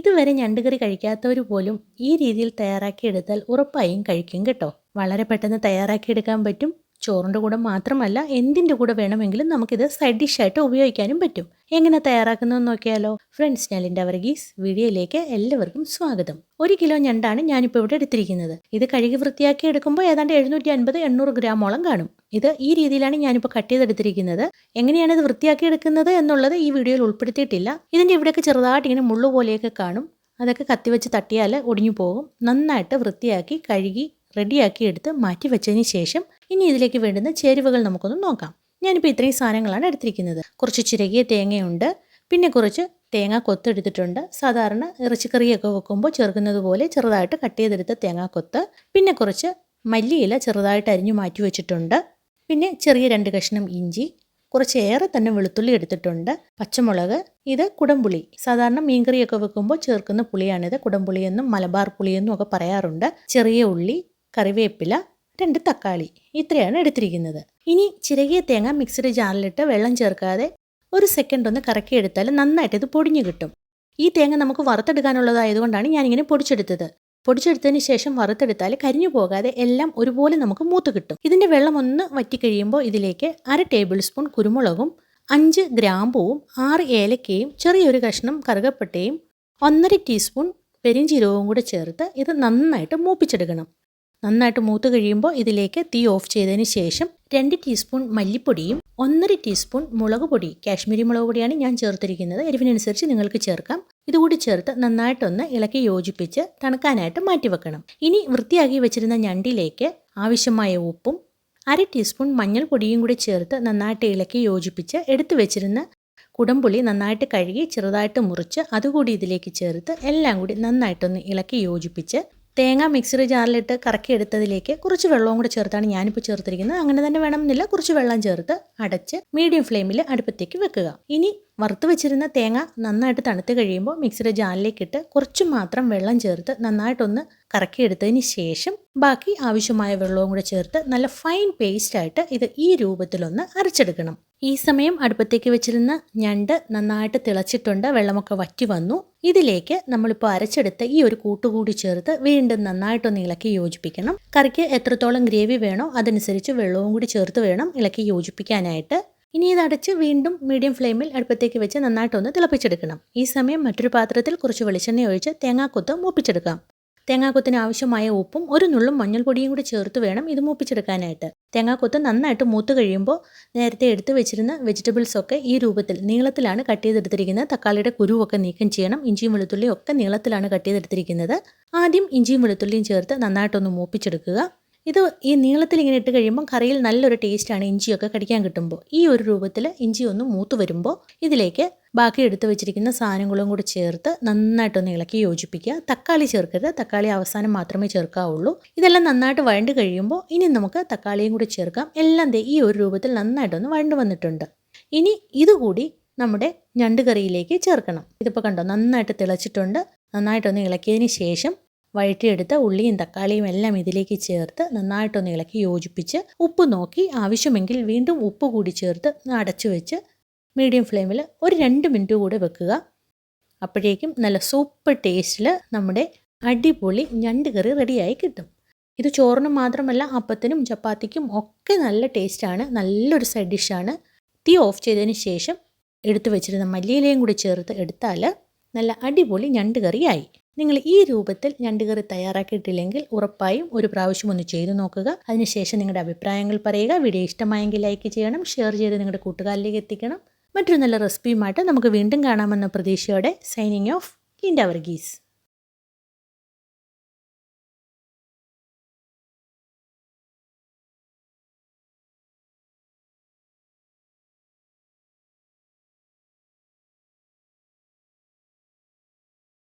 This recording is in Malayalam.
ഇതുവരെ ഞണ്ടുകറി കഴിക്കാത്തവർ പോലും ഈ രീതിയിൽ തയ്യാറാക്കി തയ്യാറാക്കിയെടുത്താൽ ഉറപ്പായും കഴിക്കും കേട്ടോ. വളരെ പെട്ടെന്ന് തയ്യാറാക്കി എടുക്കാൻ പറ്റും. ചോറിന്റെ കൂടെ മാത്രമല്ല എന്തിന്റെ കൂടെ വേണമെങ്കിലും നമുക്കിത് സൈഡ് ഡിഷായിട്ട് ഉപയോഗിക്കാനും പറ്റും. എങ്ങനെ തയ്യാറാക്കുന്നതെന്ന് നോക്കിയാലോ? ഫ്രണ്ട്സ് ഞാൻ ലിൻഡ വർഗീസ് വീഡിയോയിലേക്ക് എല്ലാവർക്കും സ്വാഗതം. ഒരു കിലോ ഞണ്ടാണ് ഞാനിപ്പോൾ ഇവിടെ എടുത്തിരിക്കുന്നത്. ഇത് കഴുകി വൃത്തിയാക്കി എടുക്കുമ്പോൾ ഏതാണ്ട് എഴുന്നൂറ്റി അൻപത് എണ്ണൂറ് ഗ്രാമോളം കാണും. ഇത് ഈ രീതിയിലാണ് ഞാനിപ്പോൾ കട്ട് ചെയ്തെടുത്തിരിക്കുന്നത്. എങ്ങനെയാണ് ഇത് വൃത്തിയാക്കി എടുക്കുന്നത് എന്നുള്ളത് ഈ വീഡിയോയിൽ ഉൾപ്പെടുത്തിയിട്ടില്ല. ഇതിന്റെ ഇവിടെയൊക്കെ ചെറുതായിട്ട് ഇങ്ങനെ മുള്ളു പോലെയൊക്കെ കാണും. അതൊക്കെ കത്തിവെച്ച് തട്ടിയാൽ ഒടിഞ്ഞു പോകും. നന്നായിട്ട് വൃത്തിയാക്കി കഴുകി റെഡിയാക്കി എടുത്ത് മാറ്റി വെച്ചതിന് ശേഷം ഇനി ഇതിലേക്ക് വേണ്ടുന്ന ചേരുവകൾ നമുക്കൊന്ന് നോക്കാം. ഞാനിപ്പോൾ ഇത്രയും സാധനങ്ങളാണ് എടുത്തിരിക്കുന്നത്. കുറച്ച് ചിരകിയ തേങ്ങയുണ്ട്. പിന്നെ കുറച്ച് തേങ്ങ കൊത്തെടുത്തിട്ടുണ്ട് സാധാരണ ഇറച്ചിക്കറിയൊക്കെ വെക്കുമ്പോൾ ചേർക്കുന്നത് പോലെ ചെറുതായിട്ട് കട്ട് ചെയ്തെടുത്ത തേങ്ങ കൊത്ത്. പിന്നെ കുറച്ച് മല്ലിയില ചെറുതായിട്ട് അരിഞ്ഞു മാറ്റി വെച്ചിട്ടുണ്ട്. പിന്നെ ചെറിയ രണ്ട് കഷ്ണം ഇഞ്ചി. കുറച്ചേറെ തന്നെ വെളുത്തുള്ളി എടുത്തിട്ടുണ്ട്. പച്ചമുളക്. ഇത് കുടംപുളി. സാധാരണ മീൻകറിയൊക്കെ വെക്കുമ്പോൾ ചേർക്കുന്ന പുളിയാണിത്. കുടംപുളിയെന്നും മലബാർ പുളിയെന്നും ഒക്കെ പറയാറുണ്ട്. ചെറിയ ഉള്ളി കറിവേപ്പില രണ്ട് തക്കാളി ഇത്രയാണ് എടുത്തിരിക്കുന്നത്. ഇനി ചിരകിയ തേങ്ങ മിക്സിയുടെ ജാറിലിട്ട് വെള്ളം ചേർക്കാതെ ഒരു സെക്കൻഡ് ഒന്ന് കറക്കി എടുത്താൽ നന്നായിട്ട് ഇത് പൊടിഞ്ഞു കിട്ടും. ഈ തേങ്ങ നമുക്ക് വറുത്തെടുക്കാനുള്ളതായതുകൊണ്ടാണ് ഞാനിങ്ങനെ പൊടിച്ചെടുത്തത്. പൊടിച്ചെടുത്തതിന് ശേഷം വറുത്തെടുത്താൽ കരിഞ്ഞു പോകാതെ എല്ലാം ഒരുപോലെ നമുക്ക് മൂത്ത് കിട്ടും. ഇതിന്റെ വെള്ളം ഒന്ന് വറ്റിക്കഴിയുമ്പോൾ ഇതിലേക്ക് അര ടേബിൾ സ്പൂൺ കുരുമുളകും അഞ്ച് ഗ്രാമ്പൂവും ആറ് ഏലക്കയും ചെറിയൊരു കഷ്ണം കറുകപ്പട്ടയും ഒന്നര ടീസ്പൂൺ പെരിഞ്ചീരകവും കൂടെ ചേർത്ത് ഇത് നന്നായിട്ട് മൂപ്പിച്ചെടുക്കണം. നന്നായിട്ട് മൂത്ത് കഴിയുമ്പോൾ ഇതിലേക്ക് തീ ഓഫ് ചെയ്തതിന് ശേഷം രണ്ട് ടീസ്പൂൺ മല്ലിപ്പൊടിയും ഒന്നര ടീസ്പൂൺ മുളക് പൊടി കാശ്മീരി മുളക് പൊടിയാണ് ഞാൻ ചേർത്തിരിക്കുന്നത്. എരിവിനനുസരിച്ച് നിങ്ങൾക്ക് ചേർക്കാം. ഇതുകൂടി ചേർത്ത് നന്നായിട്ടൊന്ന് ഇളക്കി യോജിപ്പിച്ച് തണുക്കാനായിട്ട് മാറ്റിവെക്കണം. ഇനി വൃത്തിയാക്കി വെച്ചിരുന്ന ഞണ്ടിലേക്ക് ആവശ്യമായ ഉപ്പും അര ടീസ്പൂൺ മഞ്ഞൾപ്പൊടിയും കൂടി ചേർത്ത് നന്നായിട്ട് ഇളക്കി യോജിപ്പിച്ച് എടുത്തു വെച്ചിരുന്ന കുടംപുളി നന്നായിട്ട് കഴുകി ചെറുതായിട്ട് മുറിച്ച് അതുകൂടി ഇതിലേക്ക് ചേർത്ത് എല്ലാം കൂടി നന്നായിട്ടൊന്ന് ഇളക്കി യോജിപ്പിച്ച് തേങ്ങ മിക്സറി ജാറിലിട്ട് കറക്കി എടുത്തതിലേക്ക് കുറച്ച് വെള്ളവും കൂടെ ചേർത്താണ് ഞാനിപ്പോൾ ചേർത്തിരിക്കുന്നത്. അങ്ങനെ തന്നെ വേണമെന്നില്ല. കുറച്ച് വെള്ളം ചേർത്ത് അടച്ച് മീഡിയം ഫ്ലെയിമിൽ അടുപ്പത്തേക്ക് വെക്കുക. ഇനി വറുത്ത് വെച്ചിരുന്ന തേങ്ങ നന്നായിട്ട് തണുത്ത് കഴിയുമ്പോൾ മിക്സിയുടെ ജാറിലേക്ക് ഇട്ട് കുറച്ച് മാത്രം വെള്ളം ചേർത്ത് നന്നായിട്ടൊന്ന് കറക്കിയെടുത്തതിന് ശേഷം ബാക്കി ആവശ്യമായ വെള്ളവും കൂടെ ചേർത്ത് നല്ല ഫൈൻ പേസ്റ്റ് ആയിട്ട് ഇത് ഈ രൂപത്തിലൊന്ന് അരച്ചെടുക്കണം. ഈ സമയം അടുപ്പത്തേക്ക് വെച്ചിരുന്ന ഞണ്ട് നന്നായിട്ട് തിളച്ചിട്ടുണ്ട്. വെള്ളമൊക്കെ വറ്റി വന്നു. ഇതിലേക്ക് നമ്മളിപ്പോൾ അരച്ചെടുത്ത ഈ ഒരു കൂട്ടുകൂടി ചേർത്ത് വീണ്ടും നന്നായിട്ടൊന്ന് ഇളക്കി യോജിപ്പിക്കണം. കറിക്ക് എത്രത്തോളം ഗ്രേവി വേണോ അതനുസരിച്ച് വെള്ളവും കൂടി ചേർത്ത് വേണം ഇളക്കി യോജിപ്പിക്കാനായിട്ട്. ഇനി ഇത് അടച്ച് വീണ്ടും മീഡിയം ഫ്ലെയിമിൽ അടുപ്പത്തേക്ക് വെച്ച് നന്നായിട്ടൊന്ന് തിളപ്പിച്ചെടുക്കണം. ഈ സമയം മറ്റൊരു പാത്രത്തിൽ കുറച്ച് വെളിച്ചെണ്ണ ഒഴിച്ച് തേങ്ങാക്കൊത്ത് മൂപ്പിച്ചെടുക്കാം. തേങ്ങാക്കൊത്തിന് ആവശ്യമായ ഉപ്പും ഒരു നുള്ളും മഞ്ഞൾപ്പൊടിയും കൂടി ചേർത്ത് വേണം ഇത് മൂപ്പിച്ചെടുക്കാനായിട്ട്. തേങ്ങാക്കൊത്ത് നന്നായിട്ട് മൂത്ത് കഴിയുമ്പോൾ നേരത്തെ എടുത്ത് വെച്ചിരുന്ന വെജിറ്റബിൾസ് ഒക്കെ ഈ രൂപത്തിൽ നീളത്തിലാണ് കട്ട് ചെയ്തെടുത്തിരിക്കുന്നത്. തക്കാളിയുടെ കുരുവൊക്കെ നീക്കം ചെയ്യണം. ഇഞ്ചിയും വെളുത്തുള്ളിയും ഒക്കെ നീളത്തിലാണ് കട്ട് ചെയ്തെടുത്തിരിക്കുന്നത്. ആദ്യം ഇഞ്ചിയും വെളുത്തുള്ളിയും ചേർത്ത് നന്നായിട്ടൊന്ന് മൂപ്പിച്ചെടുക്കുക. ഇത് ഈ നീളത്തിൽ ഇങ്ങനെ ഇട്ട് കഴിയുമ്പോൾ കറിയിൽ നല്ലൊരു ടേസ്റ്റാണ് ഇഞ്ചിയൊക്കെ കടിക്കാൻ കിട്ടുമ്പോൾ. ഈ ഒരു രൂപത്തിൽ ഇഞ്ചി ഒന്ന് മൂത്ത് വരുമ്പോൾ ഇതിലേക്ക് ബാക്കി എടുത്തു വെച്ചിരിക്കുന്ന സാധനങ്ങളും കൂടി ചേർത്ത് നന്നായിട്ടൊന്ന് ഇളക്കി യോജിപ്പിക്കുക. തക്കാളി ചേർക്കരുത്. തക്കാളി അവസാനം മാത്രമേ ചേർക്കാവുള്ളൂ. ഇതെല്ലാം നന്നായിട്ട് വഴണ്ട് കഴിയുമ്പോൾ ഇനി നമുക്ക് തക്കാളിയും കൂടി ചേർക്കാം. എല്ലാം ഈ ഒരു രൂപത്തിൽ നന്നായിട്ടൊന്ന് വഴണ്ട് വന്നിട്ടുണ്ട്. ഇനി ഇതുകൂടി നമ്മുടെ ഞണ്ട് കറിയിലേക്ക് ചേർക്കണം. ഇതിപ്പോൾ കണ്ടോ നന്നായിട്ട് തിളച്ചിട്ടുണ്ട്. നന്നായിട്ടൊന്ന് ഇളക്കിയതിന് ശേഷം വഴറ്റിയെടുത്ത ഉള്ളിയും തക്കാളിയും എല്ലാം ഇതിലേക്ക് ചേർത്ത് നന്നായിട്ടൊന്ന് ഇളക്കി യോജിപ്പിച്ച് ഉപ്പ് നോക്കി. ആവശ്യമെങ്കിൽ വീണ്ടും ഉപ്പ് കൂടി ചേർത്ത് അടച്ചു വെച്ച് മീഡിയം ഫ്ലെയിമിൽ ഒരു രണ്ട് മിനിറ്റ് കൂടെ വെക്കുക. അപ്പോഴേക്കും നല്ല സൂപ്പർ ടേസ്റ്റിൽ നമ്മുടെ അടിപൊളി ഞണ്ട് കറി റെഡിയായി കിട്ടും. ഇത് ചോറിനും മാത്രമല്ല അപ്പത്തിനും ചപ്പാത്തിക്കും ഒക്കെ നല്ല ടേസ്റ്റാണ് നല്ലൊരു സൈഡ് ഡിഷാണ് തീ ഓഫ് ചെയ്തതിന് ശേഷം എടുത്തു വെച്ചിരുന്ന മല്ലിയിലയും കൂടി ചേർത്ത് എടുത്താൽ നല്ല അടിപൊളി ഞണ്ട് കറിയായി. നിങ്ങൾ ഈ രൂപത്തിൽ ഞണ്ട് കറി തയ്യാറാക്കിയിട്ടില്ലെങ്കിൽ ഉറപ്പായും ഒരു പ്രാവശ്യം ഒന്ന് ചെയ്തു നോക്കുക. അതിനുശേഷം നിങ്ങളുടെ അഭിപ്രായങ്ങൾ പറയുക. വീഡിയോ ഇഷ്ടമായെങ്കിൽ ലൈക്ക് ചെയ്യണം. ഷെയർ ചെയ്ത് നിങ്ങളുടെ കൂട്ടുകാരിലേക്ക് എത്തിക്കണം. മറ്റൊരു നല്ല റെസിപ്പിയുമായിട്ട് നമുക്ക് വീണ്ടും കാണാമെന്ന പ്രതീക്ഷയോടെ സൈനിങ് ഓഫ് ലിൻഡ വർഗീസ്.